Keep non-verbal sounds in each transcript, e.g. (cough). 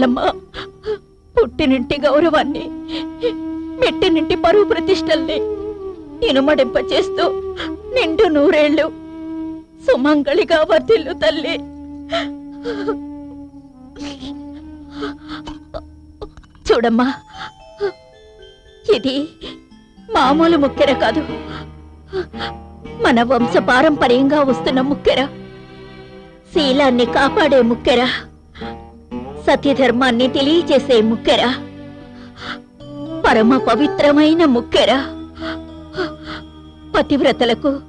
మల్లమ్మ పుట్టినింటి గౌరవాన్ని మెట్టినింటి పరువు ప్రతిష్టల్ని ఇనుమడింప చేస్తూ నిండు నూరేళ్ళు సుమంగళిగా వర్తిల్లు తల్లి. చూడమ్మా ఇది మామూలు ముక్కెర కాదు. మన వంశ పారంపర్యంగా వస్తున్న ముక్కెర శీలాన్ని కాపాడే ముక్కెర. సత్యధర్మాన్ని తెలియజేసే ముక్కెర. పరమ పవిత్రమైన ముక్కెర. పతివ్రతలకు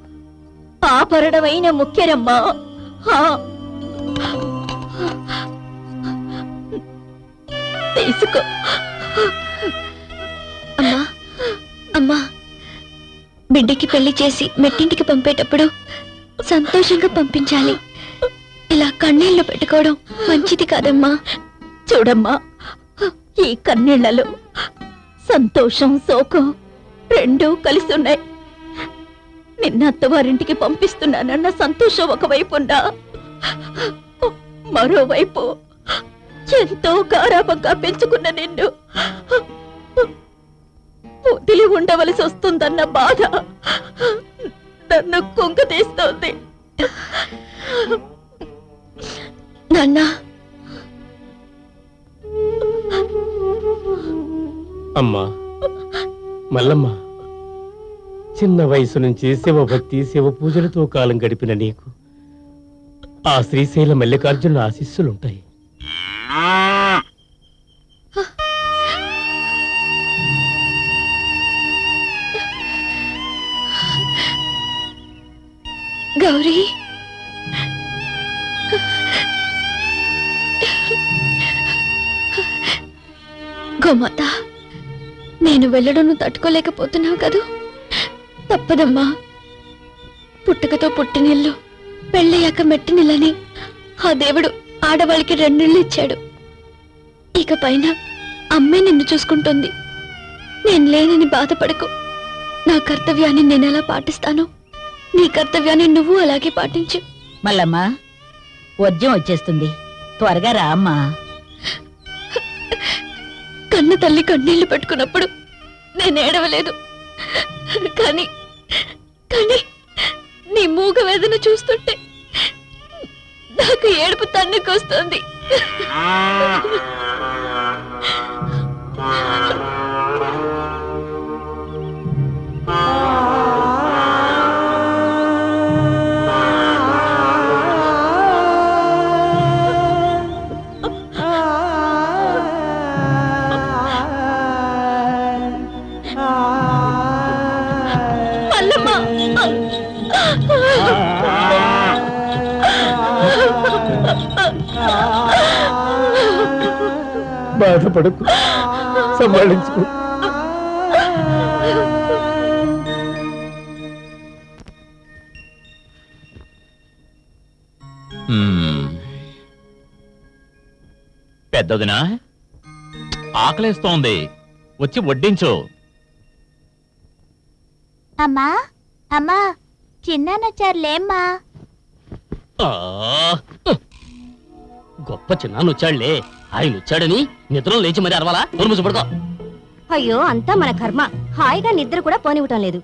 ఆభరణమైన ముక్కెరమ్మా. తీసుకో. అమ్మా అమ్మా. బిడ్డకి పెళ్ళి చేసి మెట్టింటికి పంపేటప్పుడు సంతోషంగా పంపించాలి. ఇలా కన్నీళ్ళు పెట్టుకోవడం మంచిది కాదమ్మా. చూడమ్మా. ఈ కన్నీళ్ళలో సంతోషం శోకం రెండూ కలిసి ఉన్నాయి నిన్న అత్తవారింటికి పంపిస్తున్నానన్న సంతోషం ఒకవైపు ఉన్నా మరోవైపు ఎంతో గారాభంగా పెంచుకున్న నిన్ను వదిలి ఉండవలసి వస్తుందన్న బాధ నన్ను కుంగతీస్తోంది నన్నా. అమ్మా మల్లమ్మ చిన్న వయసు నుంచి శివభక్తి శివ పూజలతో కాలం గడిపిన నీకు ఆ శ్రీశైల మల్లికార్జున ఆశీస్సులుంటాయి. గౌరీ గోమాత నేను వెళ్ళడం తట్టుకోలేకపోతున్నావు కదూ? తప్పదమ్మా. పుట్టుకతో పుట్టినిల్లు పెళ్ళయ్యాక మెట్టినిల్లని ఆ దేవుడు ఆడవాళ్ళకి రెండిళ్ళు ఇచ్చాడు ఇక పైన అమ్మే నిన్ను చూసుకుంటుంది. నేను లేనని బాధపడకు. నా కర్తవ్యాన్ని నేను ఎలా పాటిస్తానో? నీ కర్తవ్యాన్ని నువ్వు అలాగే పాటించు. మల్లమ్మా వర్జం వచ్చేస్తుంది. త్వరగా రా అమ్మా. కన్న తల్లి కన్నీళ్ళు పెట్టుకున్నప్పుడు నేను ఏడవలేదు. కానీ కానీ నీ మూగ వేదన చూస్తుంటే నాకు ఏడుపు తన్నుకొస్తుంది బాధపడకు. సంభాళించుకో మ్మ్. పెద్దదినా? ఆకలేస్తోంది. వచ్చి వడ్డించు. అమ్మా అమ్మా చిన్నానొచ్చారులేమ్మా ఆ! గొప్ప చిన్నాను వచ్చాడులే ఆయన వచ్చాడని నిద్రలో లేచి మరి అరవాలా? నోరు పడుకో. అయ్యో అంతా మన కర్మ. హాయిగా నిద్ర కూడా పోనివ్వటం లేదు.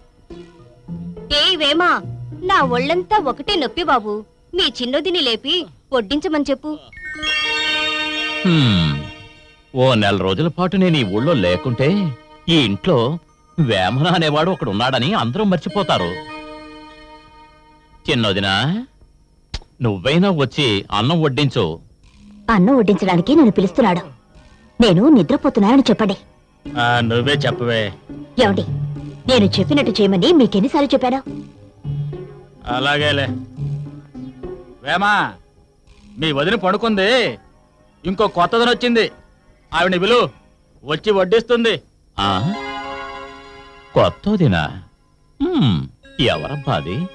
ఏ వేమా నా ఒళ్ళంతా ఒకటే నొప్పి బాబు. మీ చిన్నదిని లేపి వడ్డించమని చెప్పు. హ్మ్. ఓ నెల రోజుల పాటు నేను ఈ ఊళ్ళో లేకుంటే ఈ ఇంట్లో వేమన అనేవాడు ఒకడు ఉన్నాడని అందరూ మర్చిపోతారు. చిన్నదినా నువ్వైనా వచ్చి అన్నం వడ్డించు. అన్నం వడ్డించడానికి నన్ను పిలుస్తున్నాడు. నేను నిద్రపోతున్నానని చెప్పండి. నువ్వే చెప్పవే. ఏమండి నేను చెప్పినట్టు చేయమని మీకెన్నిసార్లు చెప్పాను? అలాగేలే. వేమా మీ వదిన పడుకుంది. ఇంకో కొత్తదని వచ్చింది. ఆవిడ విలు వచ్చి వడ్డిస్తుంది. ఆ? కొత్తదినా? హ్మ్. ఎవరబ్బా అది?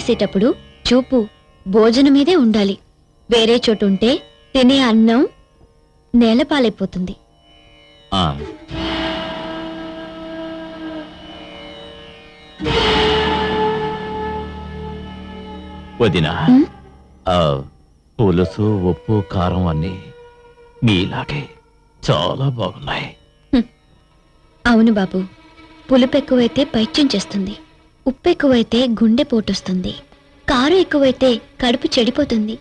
భోంచేసేటప్పుడు చూపు భోజనం మీదే ఉండాలి. వేరే చోటు ఉంటే తినే అన్నం నేలపాలైపోతుంది. ఆ. వదినా ఉమ్. ఆ, పులుసు ఉప్పు కారం అన్ని మీలాగే చాలా బాగున్నాయి. అవును బాబు పులుపు ఎక్కువైతే పైత్యం చేస్తుంది. ఉప్పు ఎక్కువైతే గుండె పోటొస్తుంది. కారం ఎక్కువైతే కడుపు చెడిపోతుంది.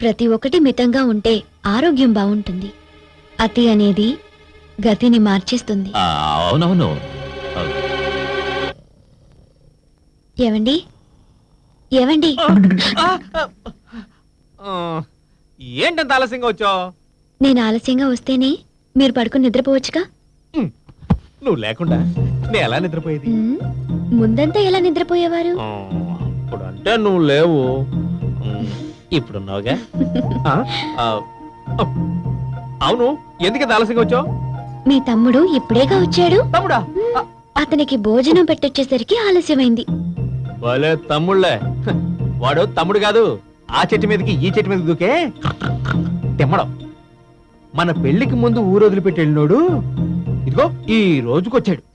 ప్రతి ఒక్కటి మితంగా ఉంటే ఆరోగ్యం బాగుంటుంది అతి అనేది గతిని మార్చేస్తుంది. ఆ, అవునవును. ఆ, ఏవండి ఏవండి ఏంటంత ఆలస్యంగా వచ్చావు? నేను ఆలస్యంగా వస్తేనే మీరు పడుకుని నిద్రపోవచ్చుగా? నువ్వు లేకుండా నేను ఎలా నిద్రపోయేది? ముందంతా ఎలా నిద్రపోయేవారు? ఇప్పుడు అంటే నువ్వు లేవు. ఇప్పుడున్నావుగా? (laughs) ఆ, ఆ, ఆ, అవును ఎందుకు ఆలస్యంగా వచ్చావు? మీ తమ్ముడు ఇప్పుడేగా వచ్చాడు. తమ్ముడా? అతనికి భోజనం పెట్టొచ్చేసరికి ఆలస్యమైంది. వాళ్ళే తమ్ముళ్ళే. హ, వాడు తమ్ముడు కాదు. ఆ చెట్టు మీదకి ఈ చెట్టు మీదకి దూకే తిమ్మడం. మన పెళ్ళికి ముందు ఊరు వదిలిపెట్టి వెళ్ళినోడు ఇదిగో ఈ రోజుకొచ్చాడు.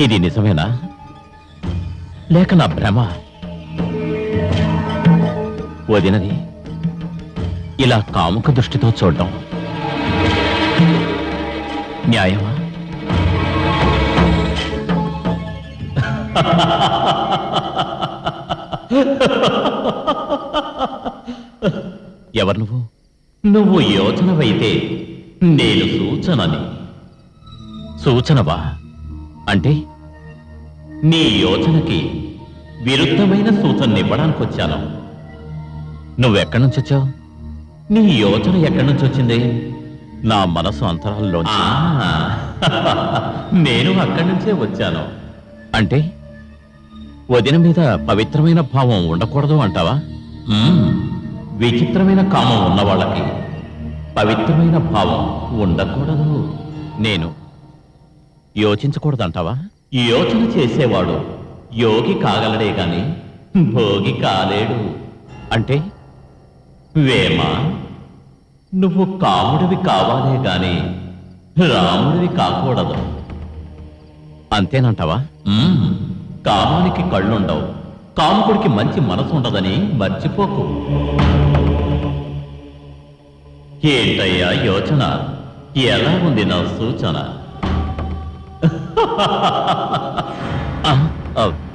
ఇది నిజమేనా? లేక నా భ్రమ? వదినది ఇలా కాముక దృష్టితో చూడడం. న్యాయమా? ఎవరు నువ్వు? నువ్వు యోచనవైతే నేను సూచనని. సూచనవా? అంటే నీ యోచనకి విరుద్ధమైన సూచన ఇవ్వడానికి వచ్చాను. నువ్వెక్కడి నుంచి వచ్చావు? నీ యోచన ఎక్కడి నుంచి వచ్చింది? నా మనసు అంతరాల్లో (laughs) నేను అక్కడి నుంచే వచ్చాను. అంటే వదిన మీద పవిత్రమైన భావం ఉండకూడదు అంటావా. విచిత్రమైన కామం ఉన్న వాళ్ళకి పవిత్రమైన భావం ఉండకూడదు. నేను యోచించకూడదంటావా? యోచన చేసేవాడు యోగి కాగలడే గాని భోగి కాలేడు. అంటే వేమ? నువ్వు కాముడివి కావాలే గాని రాముడివి కాకూడదు. అంతేనంటావా? కామానికి కళ్ళుండవు. కాముకుడికి మంచి మనసు ఉండదని మర్చిపోకు. ఏంటయ్యా యోచన? ఎలా ఉంది నా సూచన? ఆ (laughs) ah, ah.